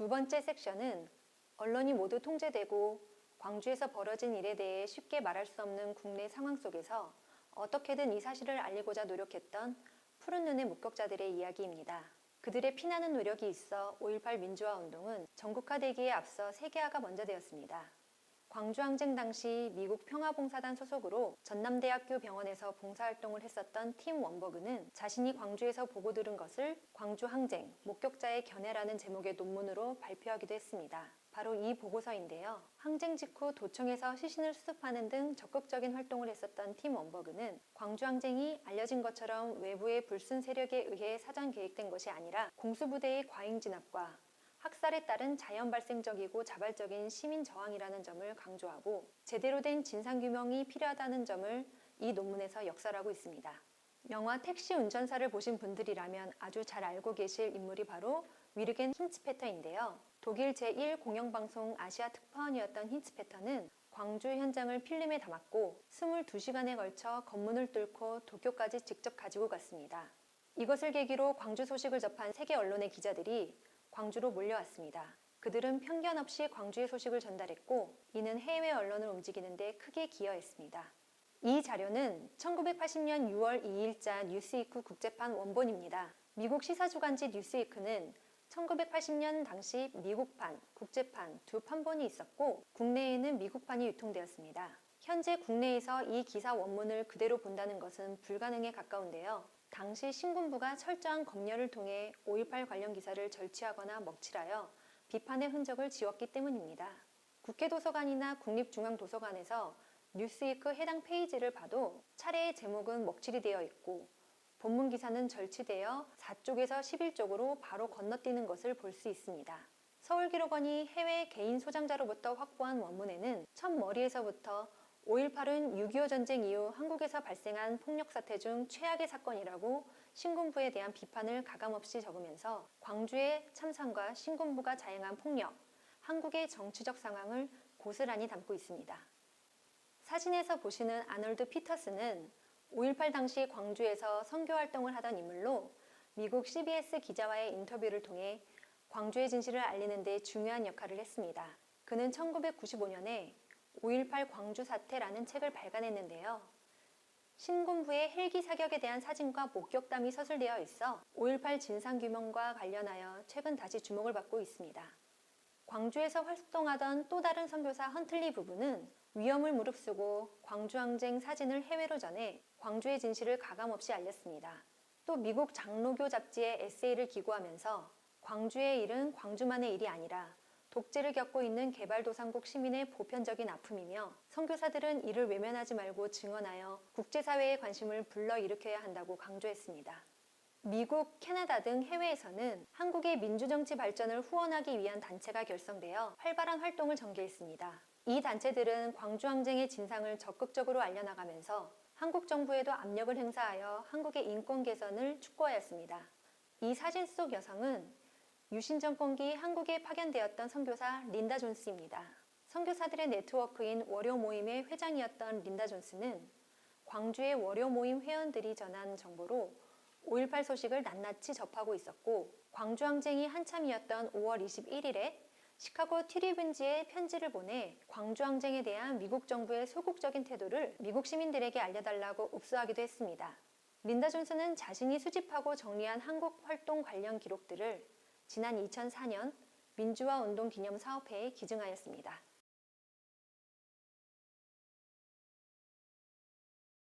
두 번째 섹션은 언론이 모두 통제되고 광주에서 벌어진 일에 대해 쉽게 말할 수 없는 국내 상황 속에서 어떻게든 이 사실을 알리고자 노력했던 푸른 눈의 목격자들의 이야기입니다. 그들의 피나는 노력이 있어 5.18 민주화 운동은 전국화되기에 앞서 세계화가 먼저 되었습니다. 광주 항쟁 당시 미국 평화봉사단 소속으로 전남대학교 병원에서 봉사활동을 했었던 팀 원버그는 자신이 광주에서 보고 들은 것을 광주 항쟁 목격자의 견해라는 제목의 논문으로 발표하기도 했습니다. 바로 이 보고서인데요. 항쟁 직후 도청에서 시신을 수습하는 등 적극적인 활동을 했었던 팀 원버그는 광주 항쟁이 알려진 것처럼 외부의 불순 세력에 의해 사전 계획된 것이 아니라 공수부대의 과잉 진압과 학살에 따른 자연 발생적이고 자발적인 시민 저항이라는 점을 강조하고 제대로 된 진상규명이 필요하다는 점을 이 논문에서 역설하고 있습니다. 영화 택시 운전사를 보신 분들이라면 아주 잘 알고 계실 인물이 바로 위르겐 힌츠페터인데요. 독일 제1 공영방송 아시아 특파원이었던 힌츠페터는 광주 현장을 필름에 담았고 22시간에 걸쳐 검문을 뚫고 도쿄까지 직접 가지고 갔습니다. 이것을 계기로 광주 소식을 접한 세계 언론의 기자들이 광주로 몰려왔습니다. 그들은 편견 없이 광주의 소식을 전달했고 이는 해외 언론을 움직이는 데 크게 기여했습니다. 이 자료는 1980년 6월 2일자 뉴스위크 국제판 원본입니다. 미국 시사주간지 뉴스위크는 1980년 당시 미국판, 국제판 두 판본이 있었고 국내에는 미국판이 유통되었습니다. 현재 국내에서 이 기사 원문을 그대로 본다는 것은 불가능에 가까운데요. 당시 신군부가 철저한 검열을 통해 5.18 관련 기사를 절취하거나 먹칠하여 비판의 흔적을 지웠기 때문입니다. 국회도서관이나 국립중앙도서관에서 뉴스위크 해당 페이지를 봐도 차례의 제목은 먹칠이 되어 있고 본문 기사는 절취되어 4쪽에서 11쪽으로 바로 건너뛰는 것을 볼 수 있습니다. 서울기록원이 해외 개인 소장자로부터 확보한 원문에는 첫 머리에서부터 5.18은 6.25 전쟁 이후 한국에서 발생한 폭력 사태 중 최악의 사건이라고 신군부에 대한 비판을 가감없이 적으면서 광주의 참상과 신군부가 자행한 폭력, 한국의 정치적 상황을 고스란히 담고 있습니다. 사진에서 보시는 아놀드 피터스는 5.18 당시 광주에서 선교 활동을 하던 인물로 미국 CBS 기자와의 인터뷰를 통해 광주의 진실을 알리는 데 중요한 역할을 했습니다. 그는 1995년에 5.18 광주 사태라는 책을 발간했는데요. 신군부의 헬기 사격에 대한 사진과 목격담이 서술되어 있어 5.18 진상규명과 관련하여 최근 다시 주목을 받고 있습니다. 광주에서 활동하던 또 다른 선교사 헌틀리 부부는 위험을 무릅쓰고 광주항쟁 사진을 해외로 전해 광주의 진실을 가감없이 알렸습니다. 또 미국 장로교 잡지에 에세이를 기고하면서 광주의 일은 광주만의 일이 아니라 독재를 겪고 있는 개발도상국 시민의 보편적인 아픔이며 선교사들은 이를 외면하지 말고 증언하여 국제사회의 관심을 불러일으켜야 한다고 강조했습니다. 미국, 캐나다 등 해외에서는 한국의 민주정치 발전을 후원하기 위한 단체가 결성되어 활발한 활동을 전개했습니다. 이 단체들은 광주항쟁의 진상을 적극적으로 알려나가면서 한국 정부에도 압력을 행사하여 한국의 인권 개선을 촉구하였습니다. 이 사진 속 여성은 유신 정권기 한국에 파견되었던 선교사 린다 존스입니다. 선교사들의 네트워크인 월요 모임의 회장이었던 린다 존스는 광주의 월요 모임 회원들이 전한 정보로 5.18 소식을 낱낱이 접하고 있었고 광주 항쟁이 한참이었던 5월 21일에 시카고 트리븐지에 편지를 보내 광주 항쟁에 대한 미국 정부의 소극적인 태도를 미국 시민들에게 알려달라고 읍수하기도 했습니다. 린다 존스는 자신이 수집하고 정리한 한국 활동 관련 기록들을 지난 2004년 민주화 운동 기념 사업회에 기증하였습니다.